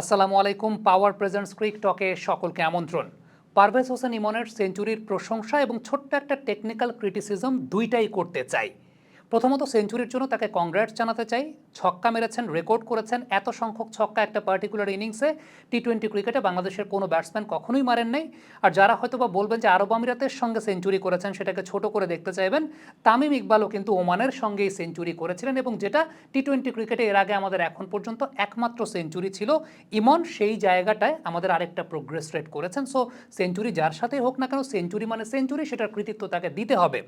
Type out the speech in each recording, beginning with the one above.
আসসালামু আলাইকুম পাওয়ার প্রেজেন্টস ক্রিক টকে সকলকে আমন্ত্রণ। পারভেজ হোসেন ইমনের সেঞ্চুরির প্রশংসা এবং ছোট্ট একটা টেকনিক্যাল ক্রিটিসিজম দুইটাই করতে চাই। প্রথমত সেঞ্চুরির জন্য তাকে কংগ্রেটস জানাতে চাই। ছক্কা মেরেছেন, রেকর্ড করেছেন, এত সংখ্যক ছক্কা একটা পার্টিকুলার ইনিংসে টি টোয়েন্টি ক্রিকেটে বাংলাদেশের কোনো ব্যাটসম্যান কখনোই মারেন নাই। আর যারা হয়তো বা বলবেন যে আরব আমিরাতের সঙ্গে সেঞ্চুরি করেছেন সেটাকে ছোট করে দেখতে চাইবেন, তামিম ইকবালও কিন্তু ওমানের সঙ্গেই সেঞ্চুরি করেছিলেন এবং যেটা টি টোয়েন্টি ক্রিকেটে এর আগে আমাদের এখন পর্যন্ত একমাত্র সেঞ্চুরি ছিল, ইমন সেই জায়গাটায় আমাদের আরেকটা প্রোগ্রেস রেট করেছেন। সো সেঞ্চুরি যার সাথেই হোক না কেন, সেঞ্চুরি মানে সেঞ্চুরি, সেটার কৃতিত্ব তাকে দিতে হবে।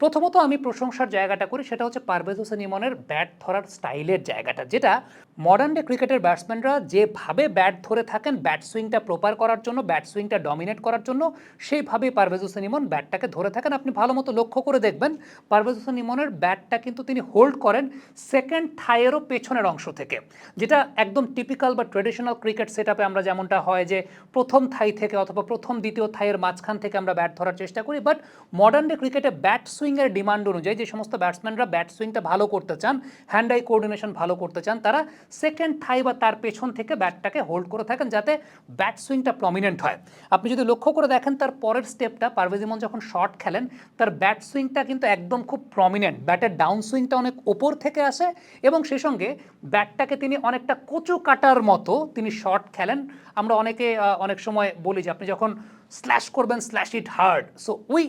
প্রথমত আমি প্রশংসার জায়গাটা করি, সেটা হচ্ছে পারভেজ হোসেন ইমনের ব্যাট ধরার স্টাইলের জায়গাটা, যেটা মডার্ন ডে ক্রিকেটের ব্যাটসম্যানরা যেভাবে ব্যাট ধরে থাকেন, ব্যাট সুইংটা প্রপার করার জন্য, ব্যাট সুইংটা ডমিনেট করার জন্য, সেইভাবেই পারভেজ হোসেন ইমন ব্যাটটাকে ধরে থাকেন। আপনি ভালো মতো লক্ষ্য করে দেখবেন পারভেজ হোসেন ইমনের ব্যাটটা কিন্তু তিনি হোল্ড করেন সেকেন্ড থাইয়েরও পেছনের অংশ থেকে, যেটা একদম টিপিক্যাল বা ট্রেডিশনাল ক্রিকেট সেট আমরা যেমনটা হয় যে প্রথম থাই থেকে অথবা প্রথম দ্বিতীয় থাইয়ের মাঝখান থেকে আমরা ব্যাট ধরার চেষ্টা করি, বাট মডার্ন ডে ক্রিকেটে ব্যাট সুইংয়ের ডিমান্ড অনুযায়ী যে সমস্ত ব্যাটসম্যানরা ব্যাট সুইংটা ভালো করতে চান হ্যান্ড আই কোঅর্ডিনেশন ভালো করতে চান, তারা সেকেন্ড থাই বা তার পেছন থেকে ব্যাটটাকে হোল্ড করে থাকেন যাতে ব্যাট সুইংটা প্রমিনেন্ট হয়। আপনি যদি লক্ষ্য করে দেখেন, তার পরের স্টেপটা পারভেজ ইমন যখন শর্ট খেলেন, তার ব্যাট সুইংটা কিন্তু একদম খুব প্রমিনেন্ট ব্যাটের ডাউন সুইংটা অনেক ওপর থেকে আসে এবং সেই সঙ্গে ব্যাটটাকে তিনি অনেকটা কচু কাটার মতো তিনি শর্ট খেলেন। আমরা অনেকে অনেক সময় বলি যে আপনি যখন স্ল্যাশ করবেন স্ল্যাশ ইট হার্ড সো ওই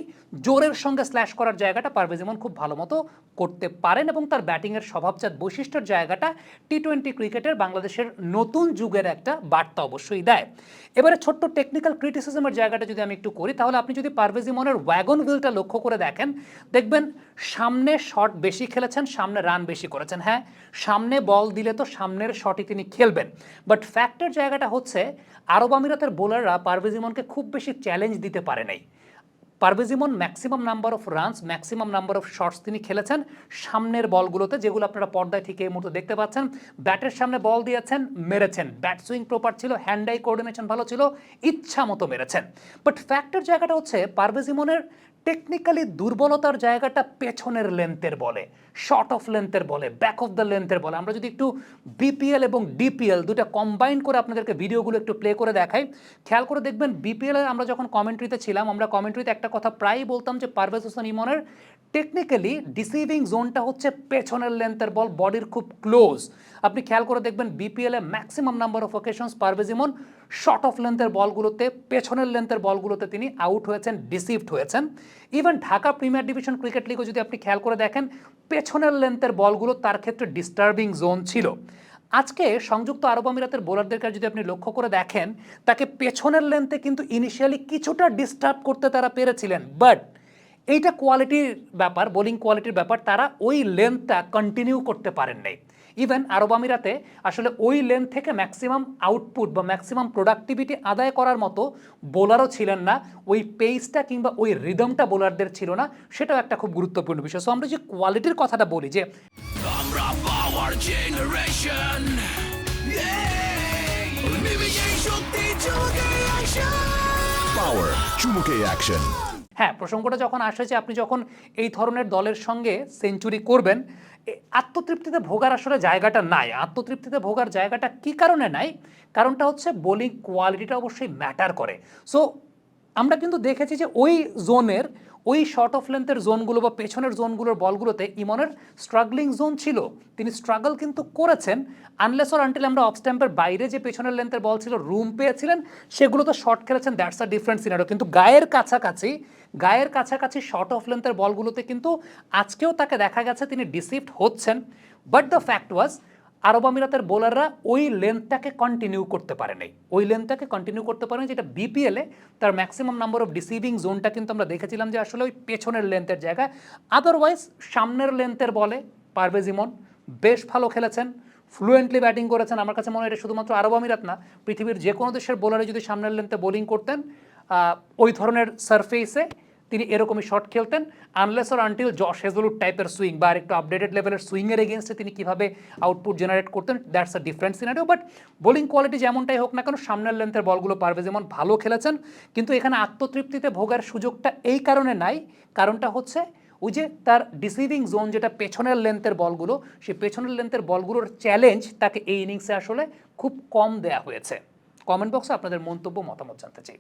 জোরের সঙ্গে স্ল্যাশ করার জায়গাটা পারভেজ ইমন খুব ভালো মতো করতে পারেন এবং তার ব্যাটিংয়ের স্বভাবজাত বৈশিষ্ট্যের জায়গাটা টি টোয়েন্টি ক্রিকেটের বাংলাদেশের নতুন যুগের একটা বার্তা অবশ্যই দেয়। এবারে ছোট্ট টেকনিক্যাল ক্রিটিসিজমের জায়গাটা যদি আমি একটু করি, তাহলে আপনি যদি পারভেজ ইমনের ওয়াগন হুইলটা লক্ষ্য করে দেখেন, দেখবেন সামনে শট বেশি খেলেছেন, সামনে রান বেশি করেছেন। হ্যাঁ সামনে বল দিলে তো সামনের শটই তিনি খেলবেন। বাট ফ্যাক্টের জায়গাটা হচ্ছে, আরব আমিরাতের বোলাররা পারভেজ ইমনকে খুব বেশি চ্যালেঞ্জ দিতে পারে নাই। Parvez Emon maximum number of runs maximum number of shots তিনি খেলেছেন। সামনের বলগুলোতে যেগুলো আপনারা পর্দায় ঠিক এই মুহূর্তে দেখতে পাচ্ছেন, ব্যাটের সামনে বল দিয়েছেন, মেরেছেন। ব্যাট সুইং প্রপার ছিল হ্যান্ড আই কোঅর্ডিনেশন ভালো ছিল, ইচ্ছা মতো মেরেছেন। বাট ফ্যাক্টের জায়গাটা হচ্ছে পারভেজ ইমনের টেকনিক্যালি দুর্বলতার জায়গাটা পেছনের লেন্থের বলে শর্ট অফ লেন্থের বলে ব্যাক অফ দ্য লেন্থের বলে। আমরা যদি একটু বিপিএল এবং ডিপিএল দুটো কম্বাইন করে আপনাদেরকে ভিডিওগুলো একটু প্লে করে দেখাই, খেয়াল করে দেখবেন বিপিএলে আমরা যখন কমেন্ট্রিতে ছিলাম, আমরা কমেন্ট্রিতে একটা কথা প্রায়ই বলতাম যে পারভেজ হোসেন ইমনের টেকনিক্যালি ডিসিভিং জোনটা হচ্ছে পেছনের লেন্থের বল বডির খুব ক্লোজ আপনি খেয়াল করে দেখবেন বিপিএলে maximum number of occasions Parvez Emon short of লেন্থের বলগুলোতে, পেছনের লেন্থের বলগুলোতে তিনি আউট হয়েছেন ডিসিভড হয়েছেন। Even Dhaka premier division cricket লিগও যদি আপনি খেয়াল করে দেখেন, পেছনের লেন্থের বলগুলো তার ক্ষেত্রে ডিস্টার্বিং জোন ছিল। আজকে সংযুক্ত আরব আমিরাতের বোলারদেরকে যদি আপনি লক্ষ্য করে দেখেন, তাকে পেছনের লেন্থে কিন্তু ইনিশিয়ালি কিছুটা ডিস্টার্ব করতে তারা পেরেছিলেন। বাট এইটা কোয়ালিটির ব্যাপার বোলিং কোয়ালিটির ব্যাপার, তারা ওই লেন্থটা কন্টিনিউ করতে পারেন নাই। ইভেন আরব আমিরাতে আসলে ওই লেন্থ থেকে ম্যাক্সিমাম আউটপুট বা ম্যাক্সিমাম প্রোডাক্টিভিটি আদায় করার মতো বোলারও ছিলেন না। ওই পেসটা কিংবা ওই রিদমটা বোলারদের ছিল না সেটাও একটা খুব গুরুত্বপূর্ণ বিষয়। সো আমরা যে কোয়ালিটির কথাটা বলি যে আমরা পাওয়ার জেনারেশন চুমুকে অ্যাকশন হ্যাঁ প্রসঙ্গটা যখন আসে যে আপনি যখন এই ধরনের দলের সঙ্গে সেঞ্চুরি করবেন আত্মতৃপ্তিতে ভোগার আসলে জায়গাটা নাই। আত্মতৃপ্তিতে ভোগার জায়গাটা কি কারণে নাই? কারণটা হচ্ছে বোলিং কোয়ালিটিটা অবশ্যই ম্যাটার করে। সো আমরা কিন্তু দেখেছি যে ওই জোনের ওই শর্ট অফ লেন্থের জোনগুলো বা পেছনের জোনগুলোর বলগুলোতে ইমনের স্ট্রাগলিং জোন ছিল। তিনি স্ট্রাগল কিন্তু করেছেন আনলেস অর আনটিল আমরা অফ স্ট্যাম্পের বাইরে যে পেছনের লেন্থের বল ছিল রুম পেয়েছিলেন, সেগুলো তো শর্ট খেলেছেন দ্যাটস আ ডিফারেন্ট সিনারিও কিন্তু গায়ের কাছাকাছি গায়ের কাছাকাছি শর্ট অফ লেন্থের বলগুলোতে কিন্তু আজকেও তাকে দেখা গেছে, তিনি ডিসিভড হচ্ছেন। বাট দ্য ফ্যাক্ট ওয়াজ আরব আমিরাতের বোলাররা ওই লেন্থটাকে কন্টিনিউ করতে পারে নাই। ওই লেন্থটাকে কন্টিনিউ করতে পারে যেটা বিপিএলে তার ম্যাক্সিমাম নাম্বার অফ ডিসিভিং জোনটা কিন্তু আমরা দেখেছিলাম যে আসলে ওই পেছনের লেন্থের জায়গায়। আদারওয়াইজ সামনের লেন্থের বলে পারভেজ ইমন বেশ ভালো খেলেছেন ফ্লুয়েন্টলি ব্যাটিং করেছেন। আমার কাছে মনে হয় এটা শুধুমাত্র আরব আমিরাত না, পৃথিবীর যে কোনো দেশের বোলারে যদি সামনের লেন্থে বোলিং করতেন ওই ধরনের সারফেসে তিনি এরকমই শট খেলতেন unless or until Josh Hazlewood টাইপের সুইং বা আর একটু আপডেটেড লেভেলের সুইংয়ের এগেনস্টে তিনি কীভাবে আউটপুট জেনারেট করতেন that's a different scenario but bowling quality যেমনটাই হোক না কেন, সামনের লেন্থের বলগুলো পারবে যেমন ভালো খেলেছেন, কিন্তু এখানে আত্মতৃপ্তিতে ভোগার সুযোগটা এই কারণে নাই, কারণটা হচ্ছে ওই যে তার ডিসিভিং জোন যেটা পেছনের লেন্থের বলগুলো, সেই পেছনের লেন্থের বলগুলোর চ্যালেঞ্জ তাকে এই ইনিংসে আসলে খুব কম দেয়া হয়েছে। কমেন্ট বক্সে আপনাদের মন্তব্য মতামত জানতে চাই।